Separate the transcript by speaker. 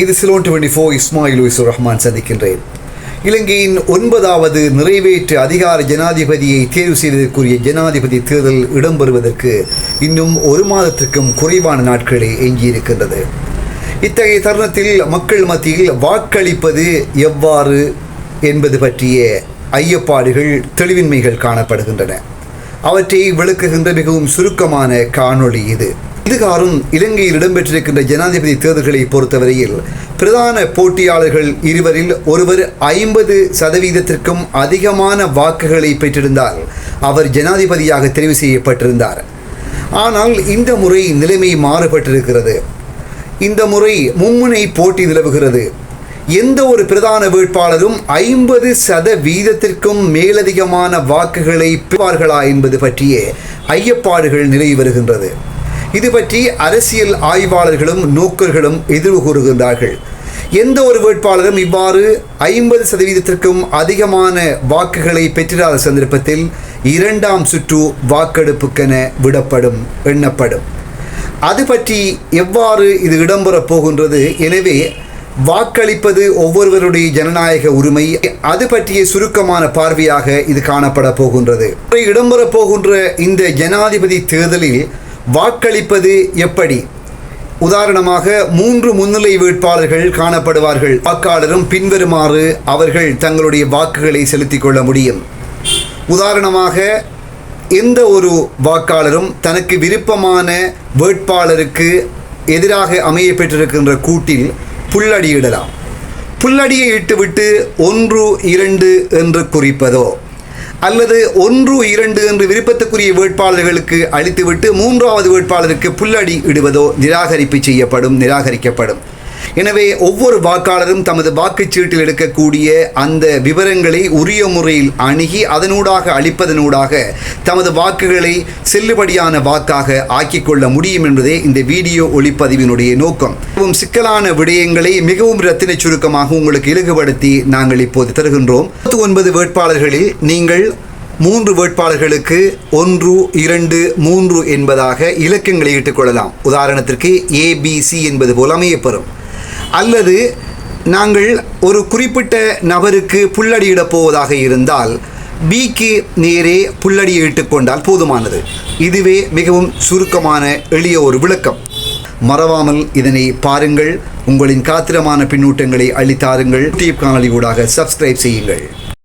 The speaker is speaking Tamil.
Speaker 1: இது சிலோன் டுவெண்ட்டி ஃபோர் இஸ்மாயில் உயிசுர் ரஹ்மான் சந்திக்கின்றேன். இலங்கையின் ஒன்பதாவது நிறைவேற்று அதிகார ஜனாதிபதியை தேர்வு செய்வதற்குரிய ஜனாதிபதி தேர்தல் இடம்பெறுவதற்கு இன்னும் ஒரு மாதத்திற்கும் குறைவான நாட்களே எஞ்சியிருக்கின்றது. இத்தகைய தருணத்தில் மக்கள் மத்தியில் வாக்களிப்பது எவ்வாறு என்பது பற்றிய ஐயப்பாடுகள் தெளிவின்மைகள் காணப்படுகின்றன. அவற்றை விளக்குகின்ற மிகவும் சுருக்கமான காணொளி இது. இதுகாரும் இலங்கையில் இடம்பெற்றிருக்கின்ற ஜனாதிபதி தேர்தல்களை பொறுத்தவரையில் பிரதான போட்டியாளர்கள் இருவரில் ஒருவர் ஐம்பது சதவீதத்திற்கும் அதிகமான வாக்குகளை பெற்றிருந்தால் அவர் ஜனாதிபதியாக தெரிவு செய்யப்பட்டிருந்தார். ஆனால் இந்த முறை நிலைமை மாறுபட்டிருக்கிறது. இந்த முறை மும்முனை போட்டி நிலவுகிறது. எந்த ஒரு பிரதான வேட்பாளரும் ஐம்பது சதவீதத்திற்கும் மேலதிகமான வாக்குகளை பெறுவார்களா என்பது பற்றிய ஐயப்பாடுகள் நிலவி வருகின்றது. இது பற்றி அரசியல் ஆய்வாளர்களும் நோக்கர்களும் எதிர்வு கூறுகின்றார்கள். எந்த ஒரு வேட்பாளரும் இவ்வாறு ஐம்பது சதவீதத்திற்கும் அதிகமான வாக்குகளை பெற்றிராத சந்தர்ப்பத்தில் இரண்டாம் சுற்று வாக்கெடுப்புக்கென விடப்படும் எண்ணப்படும். அது பற்றி எவ்வாறு இது இடம்பெறப் போகின்றது? எனவே வாக்களிப்பது ஒவ்வொருவருடைய ஜனநாயக உரிமை. அது பற்றிய சுருக்கமான பார்வையாக இது காணப்பட போகின்றது. இடம்பெற போகின்ற இந்த ஜனாதிபதி தேர்தலில் வாக்களிப்பது எப்படி? உதாரணமாக மூன்று முன்னிலை வேட்பாளர்கள் காணப்படுவார்கள். வாக்காளரும் பின்வருமாறு அவர்கள் தங்களுடைய வாக்குகளை செலுத்திக் கொள்ள முடியும். உதாரணமாக எந்த ஒரு வாக்காளரும் தனக்கு விருப்பமான வேட்பாளருக்கு எதிராக அமைய பெற்றிருக்கின்ற கூட்டில் புல்லடியிடலாம். புல்லடியை இட்டுவிட்டு ஒன்று இரண்டு என்று குறிப்பதோ? அல்லது ஒன்று இரண்டு என்று விருப்பத்துக்குரிய வேட்பாளர்களுக்கு அளித்துவிட்டு மூன்றாவது வேட்பாளருக்கு புல்லடி இடுவதோ நிராகரிப்பு செய்யப்படும் நிராகரிக்கப்படும். எனவே ஒவ்வொரு வாக்காளரும் தமது வாக்குச்சீட்டில் எடுக்கக்கூடிய அந்த விவரங்களை உரிய முறையில் அணுகி அதனூடாக அளிப்பதனூடாக தமது வாக்குகளை செல்லுபடியான வாக்காக ஆக்கிக்கொள்ள முடியும் என்பதே இந்த வீடியோ ஒளிப்பதிவினுடைய நோக்கம். மிகவும் சிக்கலான விடயங்களை மிகவும் ரத்தின சுருக்கமாக உங்களுக்கு இலகுபடுத்தி நாங்கள் இப்போது தருகின்றோம். ஒன்பது வேட்பாளர்களில் நீங்கள் மூன்று வேட்பாளர்களுக்கு ஒன்று இரண்டு மூன்று என்பதாக இலக்கங்களை இட்டுக்கொள்ளலாம் உதாரணத்திற்கு ஏபிசி என்பது போல் அமையப்பெறும். அல்லது நாங்கள் ஒரு குறிப்பிட்ட நபருக்கு புல்லடியிடப் போவதாக இருந்தால் பிக்கு நேரே புல்லடியை இட்டுக்கொண்டால் போதுமானது. இதுவே மிகவும் சுருக்கமான எளிய ஒரு விளக்கம். மறவாமல் இதனை பாருங்கள். உங்களின் காத்திரமான பின்னூட்டங்களை அளித்தாருங்கள் யூடியூப் காணொலி ஊடாக சப்ஸ்கிரைப் செய்யுங்கள்.